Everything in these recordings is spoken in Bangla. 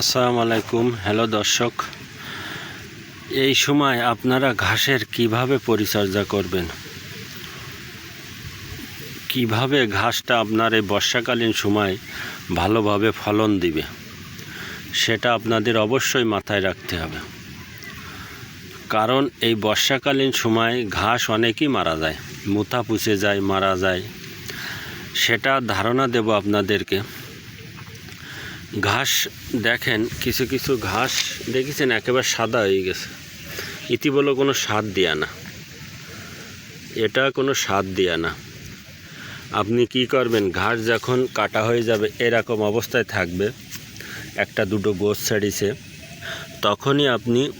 আসসালামু আলাইকুম। হ্যালো দর্শক, এই সময় আপনারা ঘাসের কীভাবে পরিচর্যা করবেন? কীভাবে ঘাসটা আপনার এই বর্ষাকালীন সময় ভালোভাবে ফলন দিবে? সেটা আপনাদের অবশ্যই মাথায় রাখতে হবে। কারণ এই বর্ষাকালীন সময় ঘাস অনেকই মারা যায়, মুথা পুষে যায়, মারা যায়। সেটা ধারণা দেব আপনাদেরকে। ঘাস দেখেন, কিছু কিছু ঘাস দেখেছেন, একেবারে সাদা হয়ে গেছে। ইতি বলো কোনো স্বাদ দেয়া না। এটা কোনো স্বাদ দেয়া না। আপনি কি করবেন, ঘাস যখন কাটা হয়ে যাবে, এরকম অবস্থায় থাকবে, একটা দুটো গোছ ছাড়িছে, তখনই আপনি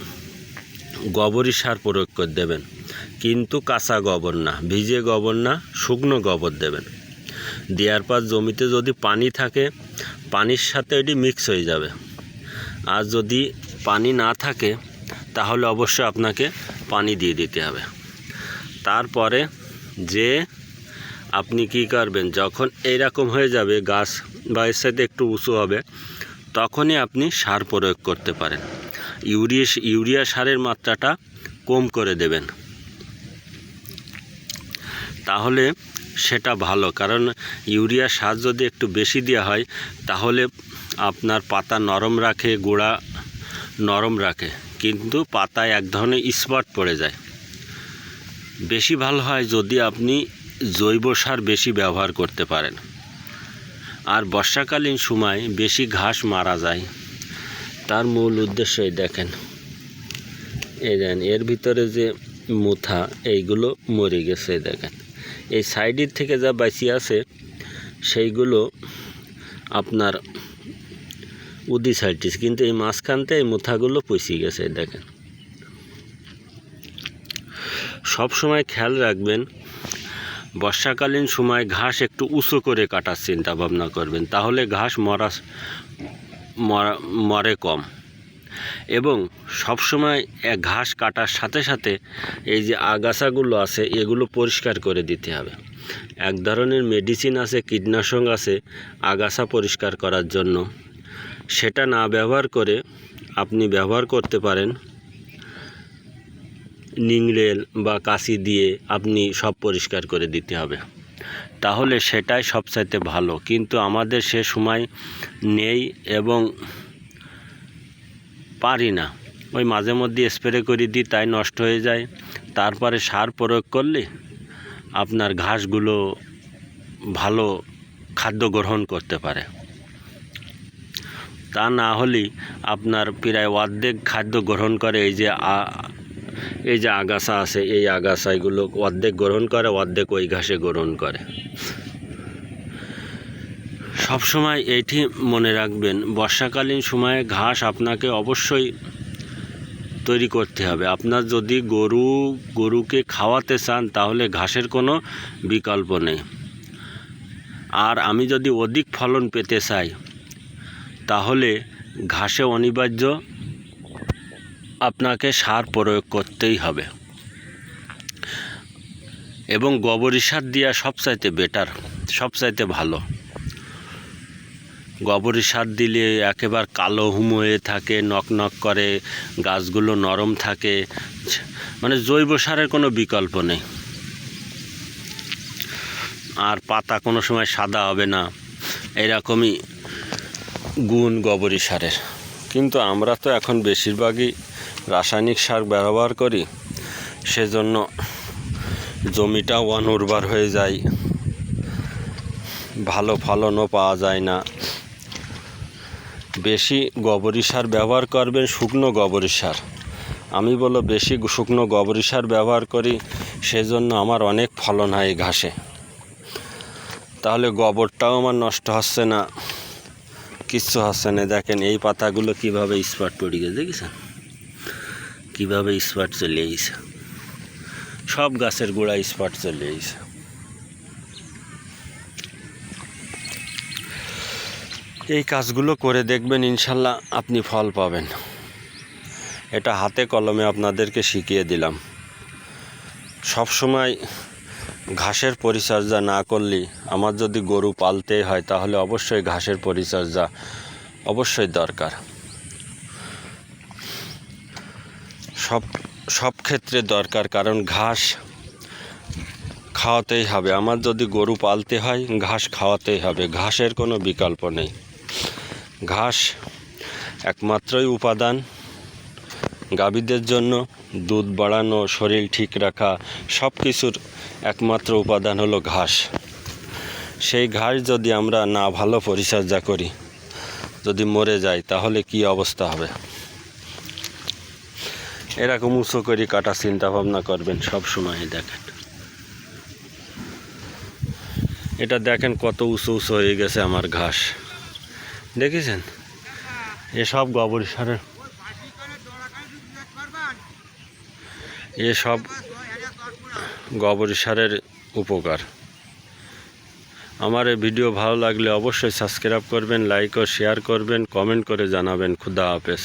গোবরই সার প্রয়োগ করে দেবেন। কিন্তু কাঁচা গোবর না, ভিজে গোবর না, শুকনো গোবর দেবেন। দেওয়ার পর জমিতে যদি পানি থাকে, পানির সাথে এটি মিক্স হয়ে যাবে। আর যদি পানি না থাকে, তাহলে অবশ্যই আপনাকে পানি দিয়ে দিতে হবে। তারপরে যে আপনি কি করবেন, যখন এইরকম হয়ে যাবে, গাছ বা এর সাথে একটু উঁচু হবে, তখনই আপনি সার প্রয়োগ করতে পারেন। ইউরিয়া ইউরিয়া সারের মাত্রাটা কম করে দেবেন। তাহলে সেটা ভালো, কারণ ইউরিয়া সার যদি একটু বেশি দেওয়া হয়, তাহলে আপনার পাতা নরম রাখে, গোড়া নরম রাখে, কিন্তু পাতায় এক ধরনের স্পট পড়ে যায়। বেশি ভালো হয় যদি আপনি জৈব সার বেশি ব্যবহার করতে পারেন। আর বর্ষাকালীন সময় বেশি ঘাস মারা যায়। তার মূল উদ্দেশ্যই দেখেন। এই দেন এর ভিতরে যে মুথা, এইগুলো মরে গেছে দেখেন। এই সাইডের থেকে যা বাঁচি আছে, সেইগুলো আপনার উদি সাইটিস কিন্তু এই মাঝখানতে এই মুথাগুলো পচে গেছে দেখেন। সব সময় খেয়াল রাখবেন, বর্ষাকালীন সময় ঘাস একটু উঁচু করে কাটার চিন্তা ভাবনা করবেন, তাহলে ঘাস মরা, মরে কম। এবং সবসময় ঘাস কাটার সাথে সাথে এই যে আগাছাগুলো আছে, এগুলো পরিষ্কার করে দিতে হবে। এক ধরনের মেডিসিন আছে, কীটনাশক আছে, আগাছা পরিষ্কার করার জন্য। সেটা না ব্যবহার করে আপনি ব্যবহার করতে পারেন। নিংড়েল বা কাশি দিয়ে আপনি সব পরিষ্কার করে দিতে হবে। তাহলে সেটাই সবচাইতে ভালো। কিন্তু আমাদের সে সময় নেই এবং পারি না। ওই মাঝে মধ্যে স্প্রে করে দিই, তাই নষ্ট হয়ে যায়। তারপরে সার প্রয়োগ করলে আপনার ঘাসগুলো ভালো খাদ্য গ্রহণ করতে পারে। তা না হলেই আপনার প্রায় অর্ধেক খাদ্য গ্রহণ করে এই যে এই যে আগাছা আছে, এই আগাছাগুলো অর্ধেক গ্রহণ করে, অর্ধেক ওই ঘাসে গ্রহণ করে। সবসময় এটি মনে রাখবেন, বর্ষাকালীন সময়ে ঘাস আপনাকে অবশ্যই তৈরি করতে হবে। আপনার যদি গরু, গরুকে খাওয়াতে চান, তাহলে ঘাসের কোনো বিকল্প নেই। আর আমি যদি অধিক ফলন পেতে চাই, তাহলে ঘাসে অনিবার্য আপনাকে সার প্রয়োগ করতেই হবে। এবং গোবর সার দেওয়া সবচাইতে বেটার সবচাইতে ভালো। গোবর সার দিলে একেবারে কালো হুম হয়ে থাকে নক নক করে, গাছগুলো নরম থাকে। মানে জৈব সারের কোনো বিকল্প নেই। আর পাতা কোনো সময় সাদা হবে না। এরকমই গুণ গোবরী সারের। কিন্তু আমরা তো এখন বেশিরভাগই রাসায়নিক সার ব্যবহার করি। সেজন্য জমিটাও অনুর্বর হয়ে যায়। ভালো ফলনও পাওয়া যায় না। বেশি গোবরী সার ব্যবহার করবেন শুকনো গোবরী সার। আমি বলো বেশি শুকনো গোবরী সার ব্যবহার করি, সেজন্য আমার অনেক ফলন হয় ঘাসে। তাহলে গোবরটাও আমার নষ্ট হচ্ছে না, কিচ্ছু হচ্ছে না। দেখেন এই পাতাগুলো কীভাবে স্পট পড়ে গেছে, দেখেছেন? কীভাবে স্পট চলে গেছে। সব গাছের গোড়া স্পট চলে গেছে। এই কাজগুলো করে দেখবেন ইনশাল্লাহ আপনি ফল পাবেন। এটা হাতে কলমে আপনাদেরকে শিখিয়ে দিলাম। সব সময় ঘাসের পরিচর্যা না করলে আমার যদি গরু পালতেই হয়, তাহলে অবশ্যই ঘাসের পরিচর্যা অবশ্যই দরকার। সব সব ক্ষেত্রে দরকার, কারণ ঘাস খাওয়াতেই হবে। আমার যদি গরু পালতে হয়, ঘাস খাওয়াতেই হবে। ঘাসের কোনো বিকল্প নেই। ঘাস একমাত্রই উপাদান। গাভীদের জন্য দুধ বাড়ানো, শরীর ঠিক রাখা সব কিছুর একমাত্র উপাদান হলো ঘাস। সেই ঘাস যদি আমরা না ভালো পরিচর্যা করি, যদি মরে যায় তাহলে কি অবস্থা হবে? এরকম উঁচু করে কাটা চিন্তা ভাবনা করবেন সব সময়, দেখেন। এটা দেখেন কত উঁচু উঁচু হয়ে গেছে আমার ঘাস। দেখেছেন? এসব গোবর সারের এসব গোবর সারের উপকার। আমার এই ভিডিও ভালো লাগলে অবশ্যই সাবস্ক্রাইব করবেন লাইক ও শেয়ার করবেন কমেন্ট করে জানাবেন। খুদা হাফেজ।